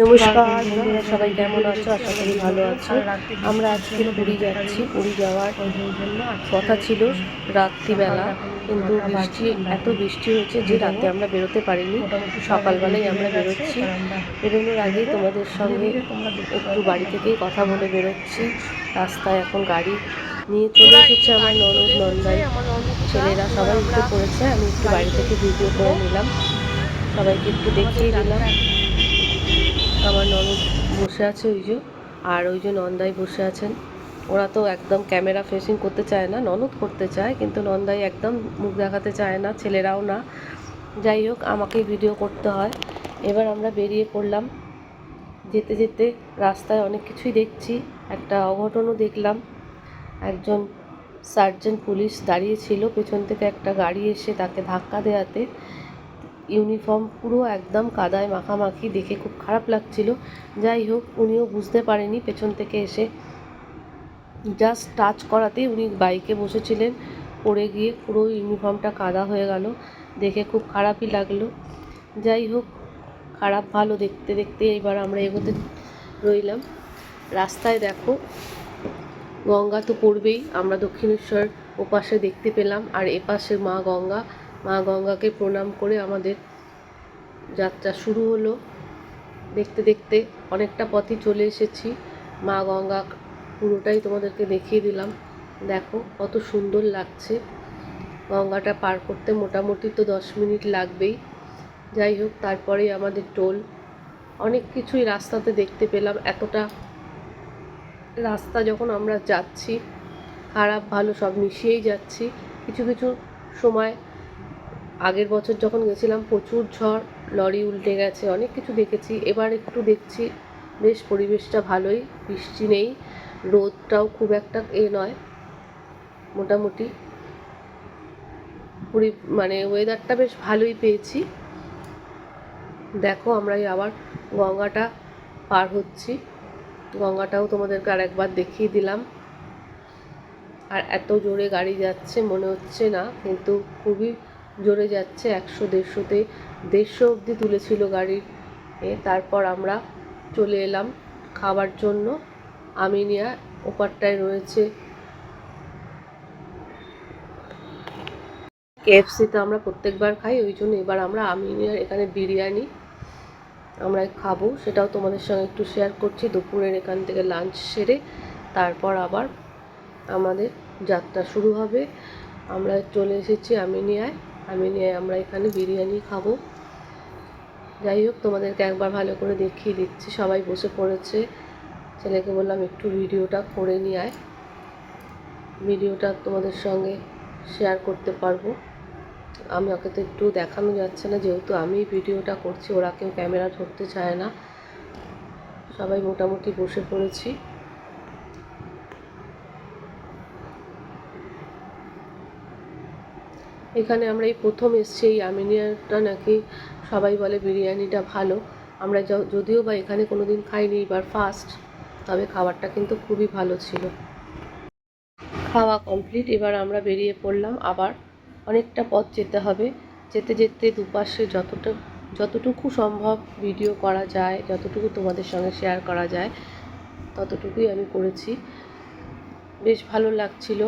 নমস্কার বন্ধুরা সবাই কেমন আছো? আশা করি ভালো আছো। আমরা আজকে পুরী যাচ্ছি পুরী যাওয়ার কথা ছিল রাত্রিবেলা কিন্তু বৃষ্টি এত বৃষ্টি হয়েছে যে রাতে আমরা বেরোতে পারিনি। সকালবেলায় আমরা বেরোচ্ছি। বেরোনোর আগেই তোমাদের সঙ্গে একটু বাড়ি থেকেই কথা বলে বেরোচ্ছি। রাস্তায় এখন গাড়ি নিয়ে চলে এসেছে আমার ননদ নন্দাই। ছেলেরা সবাই উঠে পড়েছে আমি একটু বাড়ি থেকে ভিডিও করে নিলাম। সবাইকে একটু দেখিয়ে দিলাম। আমার ননদ বসে আছে ওই যে, আর ওই যে নন্দাই বসে আছেন। ওরা তো একদম ক্যামেরা ফেসিং করতে চায় না, ননদ করতে চায়, কিন্তু নন্দাই একদম মুখ দেখাতে চায় না, ছেলেরাও না। যাই হোক, আমাকেই ভিডিও করতে হয়। এবার আমরা বেরিয়ে পড়লাম। যেতে যেতে রাস্তায় অনেক কিছুই দেখছি। একটা অঘটনও দেখলাম। একজন সার্জেন্ট পুলিশ দাঁড়িয়ে ছিল, পেছন থেকে একটা গাড়ি এসে তাকে ধাক্কা দেওয়াতে। ইউনিফর্ম পুরো একদম কাদায় মাখামাখি, দেখে খুব খারাপ লাগছিল। যাই হোক, উনিও বুঝতে পারেনি পেছন থেকে এসে। জাস্ট টাচ করাতেই উনি বাইকে বসেছিলেন। পড়ে গিয়ে পুরো ইউনিফর্মটা কাদা হয়ে গেল। দেখে খুব খারাপই লাগল। যাই হোক, খারাপ ভালো দেখতে দেখতে এবার আমরা এগোতে রইলাম। রাস্তায় দেখো, গঙ্গা তো পড়বেই। আমরা দক্ষিণেশ্বর ওপাশে দেখতে পেলাম। আর এপাশে মা গঙ্গা মা গঙ্গাকে প্রণাম করে আমাদের যাত্রা শুরু হলো। দেখতে দেখতে অনেকটা পথই চলে এসেছি। মা গঙ্গা পুরোটাই তোমাদেরকে দেখিয়ে দিলাম। দেখো কত সুন্দর লাগছে। গঙ্গাটা পার করতে মোটামুটি তো দশ মিনিট লাগবেই। যাই হোক, তারপরেই আমাদের টোল। অনেক কিছুই রাস্তাতে দেখতে পেলাম। এতটা রাস্তা যখন আমরা যাচ্ছি, খারাপ ভালো সব মিশিয়েই যাচ্ছি। কিছু কিছু সময় আগের বছর যখন গেছিলাম, প্রচুর ঝড়, লরি উল্টে গেছে, অনেক কিছু দেখেছি। এবার একটু দেখছি, বেশ পরিবেশটা ভালোই, বৃষ্টি নেই, রোদটাও খুব একটা এ নয়, মোটামুটি। পুরি মানে ওয়েদারটা বেশ ভালোই পেয়েছি। দেখো আমরা আবার গঙ্গাটা পার হচ্ছি। গঙ্গাটাও তোমাদেরকে আর একবার দেখিয়ে দিলাম। আর এত জোরে গাড়ি যাচ্ছে, মনে হচ্ছে না, কিন্তু খুবই জোরে যাচ্ছে, একশো, দেড়শোতে। দেড়শো অবধি তুলেছিল গাড়ির এ, তারপর আমরা চলে এলাম খাবার জন্য। আমিনিয়া ওপারটায় রয়েছে। কেএফসিতে আমরা প্রত্যেকবার খাই, ওই জন্য এবার আমরা আমিনিয়ার এখানে বিরিয়ানি আমরা খাব। সেটাও তোমাদের সঙ্গে একটু শেয়ার করছি। দুপুরের এখান থেকে লাঞ্চ সেরে তারপর আবার আমাদের যাত্রা শুরু হবে। আমরা চলে এসেছি আমিনিয়ায়। আমিনিয়ায় আমরা এখানে বিরিয়ানি খাব। যাই হোক, তোমাদেরকে একবার ভালো করে দেখিয়ে দিচ্ছি। সবাই বসে পড়েছে। ছেলেকে বললাম, একটু ভিডিওটা করে নিয়ে আয়। ভিডিওটা তোমাদের সঙ্গে শেয়ার করতে পারব। আমি ওকে তো একটু দেখানো যাচ্ছে না। যেহেতু আমি ভিডিওটা করছি, ওরা কেউ ক্যামেরা ধরতে চায় না। সবাই মোটামুটি বসে পড়েছি। এখানে আমরা এই প্রথম এসছি, এই আমিনিয়াটা নাকি সবাই বলে বিরিয়ানিটা ভালো। আমরা যদিও বা এখানে কোনো দিন খাইনি, এবার ফার্স্ট তবে খাবারটা কিন্তু খুবই ভালো ছিল। খাওয়া কমপ্লিট এবার আমরা বেরিয়ে পড়লাম। আবার অনেকটা পথ যেতে হবে। যেতে যেতে দুপাশে যতটা যতটুকু সম্ভব ভিডিও করা যায়, যতটুকু তোমাদের সঙ্গে শেয়ার করা যায়, ততটুকুই আমি করেছি। বেশ ভালো লাগছিল।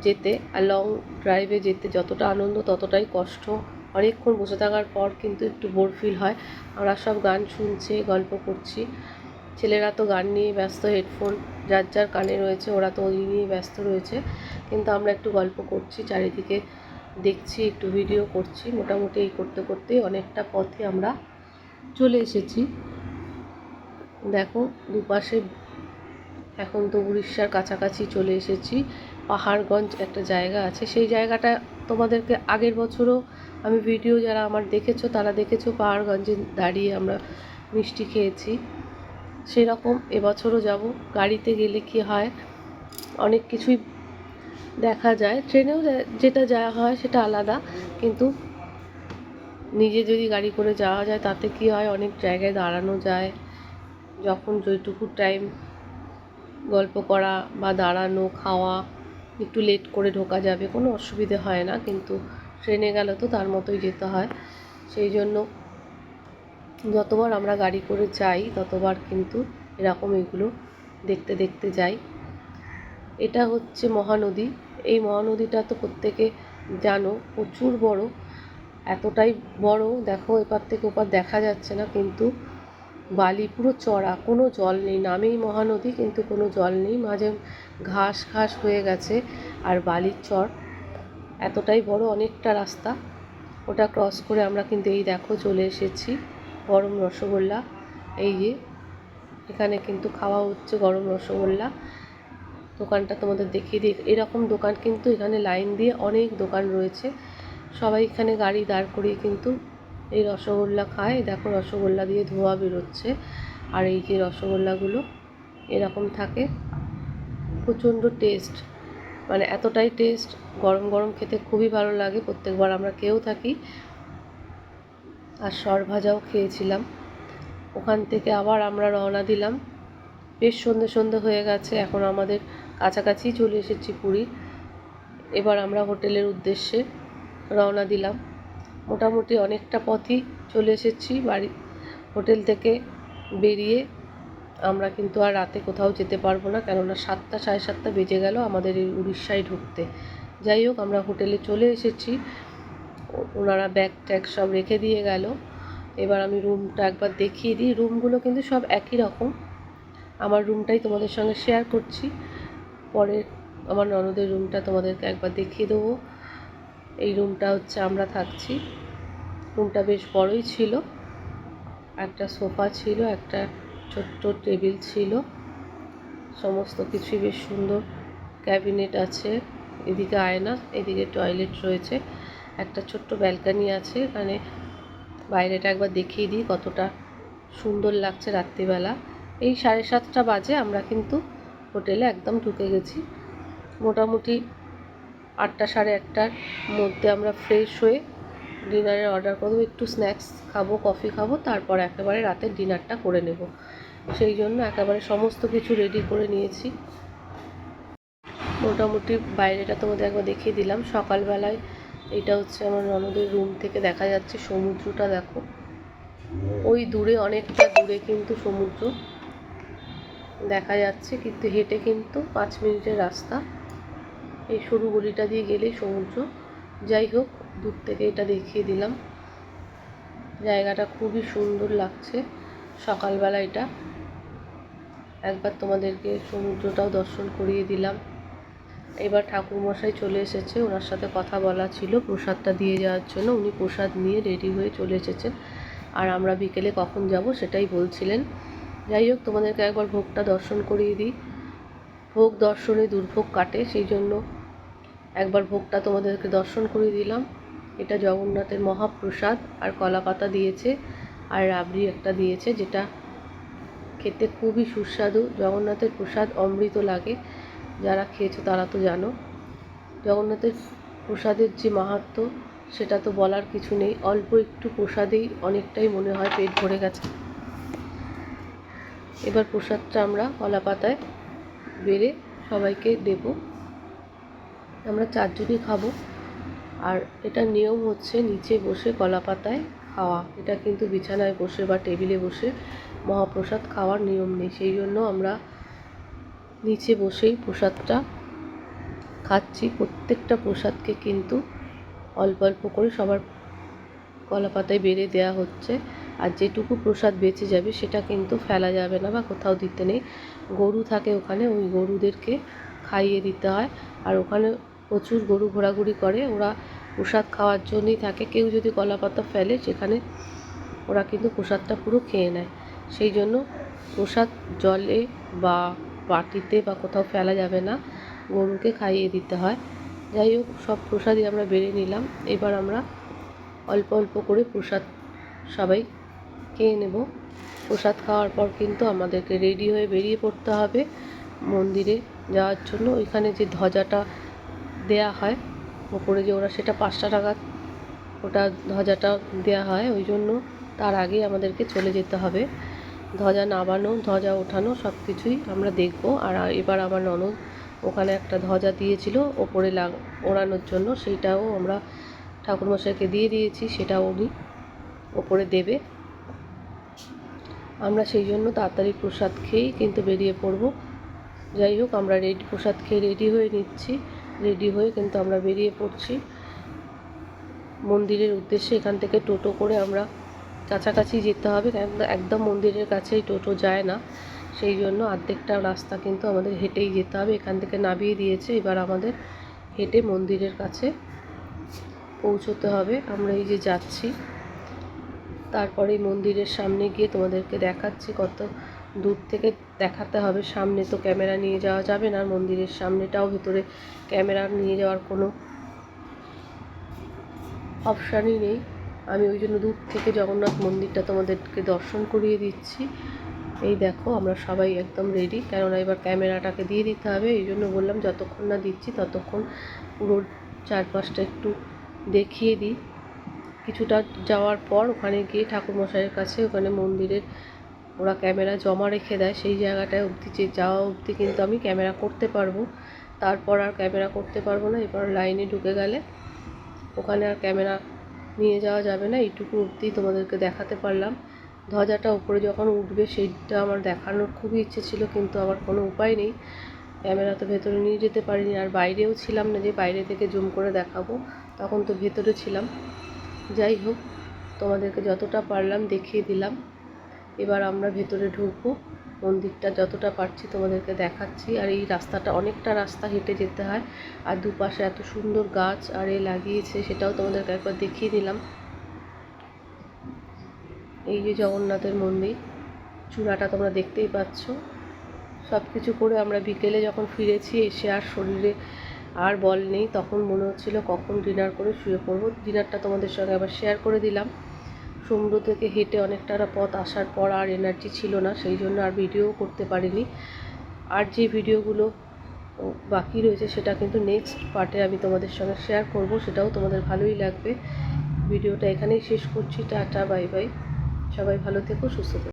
যেতে, আর লং ড্রাইভে যেতে যতটা আনন্দ, ততটাই কষ্ট। অনেকক্ষণ বসে থাকার পর কিন্তু একটু বোর ফিল হয়। আমরা সব গান শুনছে, গল্প করছি। ছেলেরা তো গান নিয়ে ব্যস্ত হেডফোন যার যার কানে রয়েছে, ওরা তো ওই নিয়ে ব্যস্ত রয়েছে। কিন্তু আমরা একটু গল্প করছি, চারিদিকে দেখছি, একটু ভিডিও করছি। মোটামুটি এই করতে করতেই অনেকটা পথে আমরা চলে এসেছি। দেখো, দুপাশে এখন তো উড়িষ্যার কাছাকাছি চলে এসেছি। পাহাড়গঞ্জ একটা জায়গা আছে। সেই জায়গাটা তোমাদেরকে আগের বছরও আমি ভিডিও যারা আমার দেখেছ, তারা দেখেছ, পাহাড়গঞ্জে দাঁড়িয়ে আমরা মিষ্টি খেয়েছি। সেরকম এবছরও যাব। গাড়িতে গেলে কি হয়, অনেক কিছুই দেখা যায়। ট্রেনেও যেটা যাওয়া হয় সেটা আলাদা। কিন্তু নিজে যদি গাড়ি করে যাওয়া যায়, তাতে কি হয়, অনেক জায়গায় দাঁড়ানো যায়। যখন যেটুকু টাইম গল্প করা বা দাঁড়ানো, খাওয়া একটু লেট করে ঢোকা যাবে, কোনো অসুবিধে হয় না, কিন্তু ট্রেনে গেলে তো তার মতোই যেতে হয়। সেই জন্য যতবার আমরা গাড়ি করে যাই, ততবার কিন্তু এরকম এগুলো দেখতে দেখতে যাই। এটা হচ্ছে মহানদী। এই মহানদীটা তো প্রত্যেকে জানো, প্রচুর বড়। এতটাই বড়, দেখো এপার থেকে ওপার দেখা যাচ্ছে না, কিন্তু বালি, পুরো চড়া, কোনো জল নেই। নামেই মহানদী, কিন্তু কোনো জল নেই। মাঝে ঘাস ঘাস হয়ে গেছে, আর বালির চর এতটাই বড়, অনেকটা রাস্তা। ওটা ক্রস করে আমরা কিন্তু এই দেখো চলে এসেছি, গরম রসগোল্লা। এই যে, এখানে কিন্তু খাওয়া হচ্ছে গরম রসগোল্লা। দোকানটা তোমাদের দেখিয়ে দিই। এরকম দোকান কিন্তু এখানে লাইন দিয়ে অনেক দোকান রয়েছে। সবাই এখানে গাড়ি দাঁড় করিয়ে কিন্তু এই রসগোল্লা খায়। দেখো রসগোল্লা দিয়ে ধোয়া বেরোচ্ছে। আর এই যে রসগোল্লাগুলো, এরকম থাকে। প্রচণ্ড টেস্ট মানে এতটাই টেস্ট গরম গরম খেতে খুবই ভালো লাগে। প্রত্যেকবার আমরা খেয়েও থাকি। আর সর ভাজাও খেয়েছিলাম। ওখান থেকে আবার আমরা রওনা দিলাম। বেশ সন্ধে সন্ধে হয়ে গেছে। এখন আমাদের কাছাকাছি চলে এসেছি পুরী। এবার আমরা হোটেলের উদ্দেশ্যে রওনা দিলাম। মোটামুটি অনেকটা পথই চলে এসেছি বাড়ি, হোটেল থেকে বেরিয়ে। আমরা কিন্তু আর রাতে কোথাও যেতে পারব না, কেননা সাতটা, সাড়ে সাতটা বেজে গেল আমাদের এই উড়িষ্যায় ঢুকতে। যাই হোক, আমরা হোটেলে চলে এসেছি। ওনারা ব্যাগ ট্যাগ সব রেখে দিয়ে গেল। এবার আমি রুমটা একবার দেখিয়ে দিই। রুমগুলো কিন্তু সব একই রকম। আমার রুমটাই তোমাদের সঙ্গে শেয়ার করছি। পরে আমার ননদের রুমটা তোমাদেরকে একবার দেখিয়ে দেবো। এই রুমটা হচ্ছে আমরা থাকছি। রুমটা বেশ বড়ই ছিল। একটা সোফা ছিল, একটা ছোট্ট টেবিল ছিল। সমস্ত কিছুই বেশ সুন্দর। ক্যাবিনেট আছে, এদিকে আয়না, এদিকে টয়লেট রয়েছে। একটা ছোট্ট ব্যালকানি আছে, এখানে বাইরেটা একবার দেখিয়ে দিই কতটা সুন্দর লাগছে রাত্রিবেলা। এই সাড়ে সাতটা বাজে আমরা কিন্তু হোটেলে একদম ঢুকে গেছি। মোটামুটি আটটা সাড়ে আটটার মধ্যে আমরা ফ্রেশ হয়ে ডিনারের অর্ডার করব একটু স্ন্যাক্স খাব কফি খাব, তারপর একেবারে রাতের ডিনারটা করে নেব। সেই জন্য একেবারে সমস্ত কিছু রেডি করে নিয়েছি। মোটামুটি বাইরেটা তোমাদের একবার দেখিয়ে দিলাম। সকালবেলায় এটা হচ্ছে আমার ননদের রুম থেকে দেখা যাচ্ছে সমুদ্রটা, দেখো। ওই দূরে, অনেকটা দূরে কিন্তু সমুদ্র। দেখা যাচ্ছে, কিন্তু হেঁটে কিন্তু পাঁচ মিনিটের রাস্তা। এই সরু গলিটা দিয়ে গেলেই সমুদ্র। যাই হোক, দূর থেকে এটা দেখিয়ে দিলাম। জায়গাটা খুবই সুন্দর লাগছে সকালবেলা এটা। একবার তোমাদেরকে সমুদ্রটাও দর্শন করিয়ে দিলাম। এবার ঠাকুরমশাই চলে এসেছে। ওনার সাথে কথা বলা ছিল প্রসাদটা দিয়ে যাওয়ার জন্য। উনি প্রসাদ নিয়ে রেডি হয়ে চলে এসেছেন। আর আমরা বিকেলে কখন যাব সেটাই বলছিলেন। যাই হোক, তোমাদেরকে একবার ভোগটা দর্শন করিয়ে দিই। ভোগ দর্শনে দুর্ভোগ কাটে, সেই জন্য একবার ভোগটা তোমাদেরকে দর্শন করিয়ে দিলাম। এটা জগন্নাথের মহাপ্রসাদ, আর কলা পাতা দিয়েছে, আর রাবড়ি একটা দিয়েছে, যেটা খেতে খুবই সুস্বাদু। জগন্নাথের প্রসাদ অমৃত লাগে, যারা খেয়েছো তারা তো জানো। জগন্নাথের প্রসাদের যে মাহাত্ম্য, সেটা তো বলার কিছু নেই। অল্প একটু প্রসাদেই অনেকটাই মনে হয় পেট ভরে গেছে। এবার প্রসাদটা আমরা কলা পাতায় বেড়ে সবাইকে দেব। আমরা চারজনই খাব। আর এটা নিয়ম হচ্ছে নিচে বসে কলা পাতায় খাওয়া। এটা কিন্তু বিছানায় বসে বা টেবিলে বসে মহাপ্রসাদ খাওয়ার নিয়ম নেই। সেই জন্য আমরা নিচে বসেই প্রসাদটা খাচ্ছি। প্রত্যেকটা প্রসাদকে কিন্তু অল্প অল্প করে সবার কলা পাতায় বেড়ে দেওয়া হচ্ছে। আর যেটুকু প্রসাদ বেঁচে যাবে সেটা কিন্তু ফেলা যাবে না বা কোথাও দিতে নেই। গরু থাকে ওখানে, ওই গরুদেরকে খাইয়ে দিতে হয়। আর ওখানে প্রচুর গরু ঘোরাঘুরি করে, ওরা প্রসাদ খাওয়ার জন্যই থাকে। কেউ যদি কলা পাতা ফেলে, সেখানে ওরা কিন্তু প্রসাদটা পুরো খেয়ে নেয়। সেই জন্য প্রসাদ জলে বা বাটিতে বা কোথাও ফেলা যাবে না, গরুকে খাইয়ে দিতে হয়। যাই হোক, সব প্রসাদই আমরা বেড়ে নিলাম। এবার আমরা অল্প অল্প করে প্রসাদ সবাই খেয়ে নেব। প্রসাদ খাওয়ার পর কিন্তু আমাদেরকে রেডি হয়ে বেরিয়ে পড়তে হবে মন্দিরে যাওয়ার জন্য। ওইখানে যে ধ্বজাটা দেয়া হয়। ওপরে যে ওরা সেটা পাঁচটা টাকা ওটা ধ্বজাটা দেয়া হয়, ওই জন্য তার আগেই আমাদেরকে চলে যেতে হবে। ধ্বজা নামানো, ধ্বজা ওঠানো সব কিছুই আমরা দেখব। আর এবার আমার ননদ ওখানে একটা ধ্বজা দিয়েছিল ওপরে লাগ, ওড়ানোর জন্য। সেইটাও আমরা ঠাকুরমশাইকে দিয়ে দিয়েছি সেটা উনি ওপরে দেবে। আমরা সেই জন্য তাড়াতাড়ি প্রসাদ খেয়েই কিন্তু বেরিয়ে পড়ব। যাই হোক, আমরা রেডি, প্রসাদ খেয়ে রেডি হয়ে নিচ্ছি। রেডি হয়ে কিন্তু আমরা বেরিয়ে পড়ছি। মন্দিরের উদ্দেশ্যে এখান থেকে টোটো করে আমরা কাছাকাছি যেতে হবে একদম মন্দিরের কাছেই টোটো যায় না। সেই জন্য অর্ধেকটা রাস্তা কিন্তু আমাদের হেঁটেই যেতে হবে। এখান থেকে নামিয়ে দিয়েছে, এবার আমাদের হেঁটে মন্দিরের কাছে পৌঁছতে হবে। আমরা এই যে যাচ্ছি তারপরে মন্দিরের সামনে গিয়ে তোমাদেরকে দেখাচ্ছি কত দূর থেকে দেখাতে হবে। সামনে তো ক্যামেরা নিয়ে যাওয়া যাবে না, মন্দিরের সামনেটাও ভেতরে ক্যামেরা নিয়ে যাওয়ার কোনো অপশানই নেই। আমি ওই জন্য দূর থেকে জগন্নাথ মন্দিরটা তোমাদেরকে দর্শন করিয়ে দিচ্ছি। এই দেখো, আমরা সবাই একদম রেডি কেননা এবার ক্যামেরাটাকে দিয়ে দিতে হবে। এই জন্য বললাম, যতক্ষণ না দিচ্ছি ততক্ষণ পুরো চারপাশটা একটু দেখিয়ে দিই। কিছুটা যাওয়ার পর ওখানে গিয়ে ঠাকুরমশাইয়ের কাছে, ওখানে মন্দিরের ওরা ক্যামেরা জমা রেখে দেয়, সেই জায়গাটায় অবধি যে যাওয়া অবধি কিন্তু আমি ক্যামেরা করতে পারব। তারপর আর ক্যামেরা করতে পারব না, এবার লাইনে ঢুকে গেলে ওখানে আর ক্যামেরা নিয়ে যাওয়া যাবে না, এইটুকু অবধি তোমাদেরকে দেখাতে পারলাম। ধ্বজাটা উপরে যখন উঠবে সেইটা আমার দেখানোর খুবই ইচ্ছে ছিল, কিন্তু আমার কোনো উপায় নেই। ক্যামেরা তো ভেতরে নিয়ে যেতে পারিনি, আর বাইরেও ছিলাম না যে বাইরে থেকে জুম করে দেখাবো, তখন তো ভেতরে ছিলাম। যাই হোক, তোমাদেরকে যতটা পারলাম দেখিয়ে দিলাম। এবার আমরা ভেতরে ঢুকবো। মন্দিরটা যতটা পারছি তোমাদেরকে দেখাচ্ছি। আর এই রাস্তাটা অনেকটা রাস্তা হেঁটে যেতে হয়। আর দুপাশে এত সুন্দর গাছ আর এ লাগিয়েছে, সেটাও তোমাদেরকে একবার দেখিয়ে দিলাম। এই যে জগন্নাথের মন্দির, চূড়াটা তোমরা দেখতেই পাচ্ছ। সব কিছু করে আমরা বিকেলে যখন ফিরেছি, এসে আর শরীরে আর বল নেই, তখন মনে হচ্ছিল কখন ডিনার করে শুয়ে পড়ব। ডিনারটা তোমাদের সঙ্গে আবার শেয়ার করে দিলাম। সমুদ্র থেকে হেঁটে অনেকটা পথ আসার পর আর এনার্জি ছিল না, সেই জন্য আর ভিডিও করতে পারিনি। আর যে ভিডিওগুলো বাকি রয়েছে সেটা কিন্তু নেক্সট পার্টে আমি তোমাদের সঙ্গে শেয়ার করব, সেটাও তোমাদের ভালোই লাগবে। ভিডিওটা এখানেই শেষ করছি, টাটা বাই বাই সবাই ভালো থেকো, সুস্থ থেকো।